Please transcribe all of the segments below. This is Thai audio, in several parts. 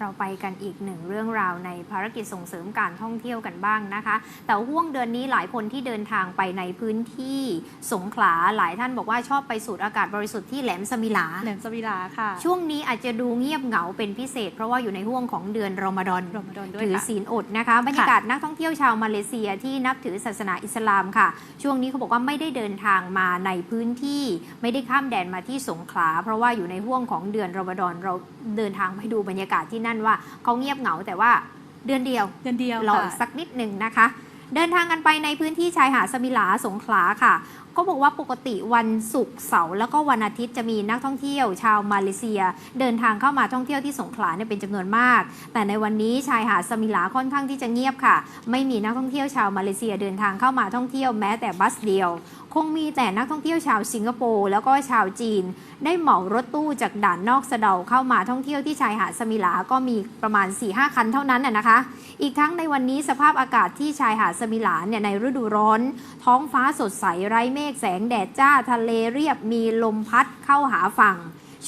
เราไปกันอีกหนึ่งเรื่องราวในภารกิจส่งเสริมการท่องเที่ยวกันบ้างนะคะ แต่ห่วงเดือนนี้หลายคนที่เดินทางไปในพื้นที่สงขลาหลายท่านบอกว่าชอบไปสูดอากาศบริสุทธิ์ที่แหลมสมิลาแหลมสวิลาค่ะ ช่วงนี้อาจจะดูเงียบเหงาเป็นพิเศษ เพราะว่าอยู่ในห่วงของเดือนรอมฎอนรอมฎอนด้วยถือค่ะศีลอดนะคะบรรยากาศนักท่องเที่ยวชาวมาเลเซียที่นับถือศาสนาอิสลามค่ะ ช่วงนี้เขาบอกว่าไม่ได้เดินทางมาในพื้นที่ ไม่ได้ข้ามแดนมาที่สงขลา เพราะว่าอยู่ในห่วงของเดือนรอมฎอนเราเดินทางไปดูบรรยากาศที่นั่นว่าเขาเงียบเหงาแต่ว่าเดือนเดียวเดือนเดียวรอค่ะ อีกสักนิดหนึ่งนะคะ เดินทางกันไปในพื้นที่ชายหาดสมิลาสงขลาค่ะ ก็บอกว่าปกติวันศุกร์เสาร์แล้วก็วันอาทิตย์จะมีนักท่องเที่ยว ชาวมาเลเซีย เดินทางเข้ามาท่องเที่ยวที่สงขลาเนี่ยเป็นจำนวนมาก แต่ในวันนี้ชายหาดสมิลาค่อนข้างที่จะเงียบค่ะ ไม่มีนักท่องเที่ยวชาวมาเลเซียเดินทางเข้ามาท่องเที่ยวแม้แต่บัสเดียว คงมีแต่นักท่องเที่ยวชาวสิงคโปร์แล้วก็ชาวจีน ได้เหมารถตู้จากด่านนอกสะเดาเข้ามาท่องเที่ยวที่ชายหาดสมิลาก็มีประมาณ 4-5 คันเท่านั้นน่ะนะคะ อีกทั้งในวันนี้สภาพอากาศที่ชายหาดสมิลาเนี่ยในฤดูร้อน ท้องฟ้าสดใสไร้เมฆแสงแดดจ้าทะเลเรียบมีลมพัดเข้าหาฝั่ง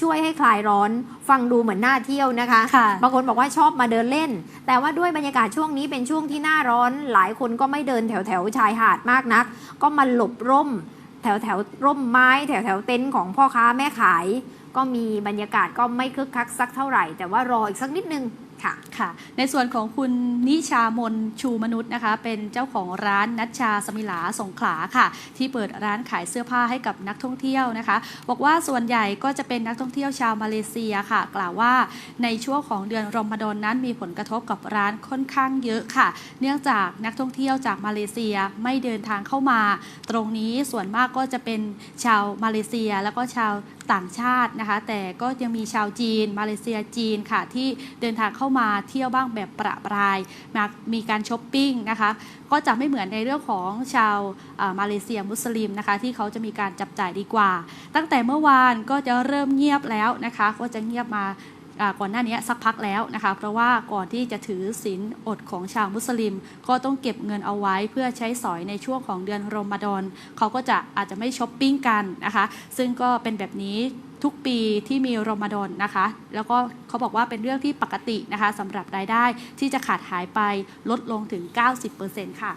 ช่วยให้คลายร้อนฟังดูเหมือนน่าเที่ยวนะคะค่ะบางคนบอกว่าชอบมาเดินเล่น แต่ว่าด้วยบรรยากาศช่วงนี้เป็นช่วงที่หน้าร้อน หลายคนก็ไม่เดินแถวแถวๆชายหาดมากนัก ก็มาหลบร่ม แถวแถวๆร่มไม้แถวแถวๆเต็นท์ของพ่อค้าแม่ขาย ก็มีบรรยากาศก็ไม่คึกคักสักเท่าไหร่ แต่ว่ารออีกสักนิดนึง ค่ะค่ะ ในส่วนของคุณนิชามนชูมนุษย์นะคะ เป็นเจ้าของร้านนัชชาสมิลาสงขลาค่ะ ที่เปิดร้านขายเสื้อผ้าให้กับนักท่องเที่ยวนะคะ บอกว่าส่วนใหญ่ก็จะเป็นนักท่องเที่ยวชาวมาเลเซียค่ะ กล่าวว่าในช่วงของเดือนรอมฎอนนั้นมีผลกระทบกับร้านค่อนข้างเยอะค่ะ เนื่องจากนักท่องเที่ยวจากมาเลเซียไม่เดินทางเข้ามา ตรงนี้ส่วนมากก็จะเป็นชาวมาเลเซียแล้วก็ชาวต่างชาตินะคะ แต่ก็ยังมีชาวจีน มาเลเซียจีนค่ะที่เดินทางเข้ามาเที่ยวบ้างแบบประปรายมามีการช้อปปิ้งนะคะ ก็จะไม่เหมือนในเรื่องของชาวมาเลเซียมุสลิมนะคะ ที่เขาจะมีการจับจ่ายดีกว่า ตั้งแต่เมื่อวานก็จะเริ่มเงียบแล้วนะคะ ก็จะเงียบมาอ่าก่อนหน้านี้สักพักแล้วนะคะ เพราะว่าก่อนที่จะถือศีลอดของชาวมุสลิม ก็ต้องเก็บเงินเอาไว้เพื่อใช้สอยในช่วงของเดือนรอมฎอนเขาก็จะอาจจะไม่ช้อปปิ้งกันนะคะ ซึ่งก็เป็นแบบนี้ ทุกปีที่มีรอมฎอนนะคะ แล้วก็เขาบอกว่าเป็นเรื่องที่ปกตินะคะสำหรับรายได้ที่จะขาดหายไปลดลงถึง 90%ค่ะ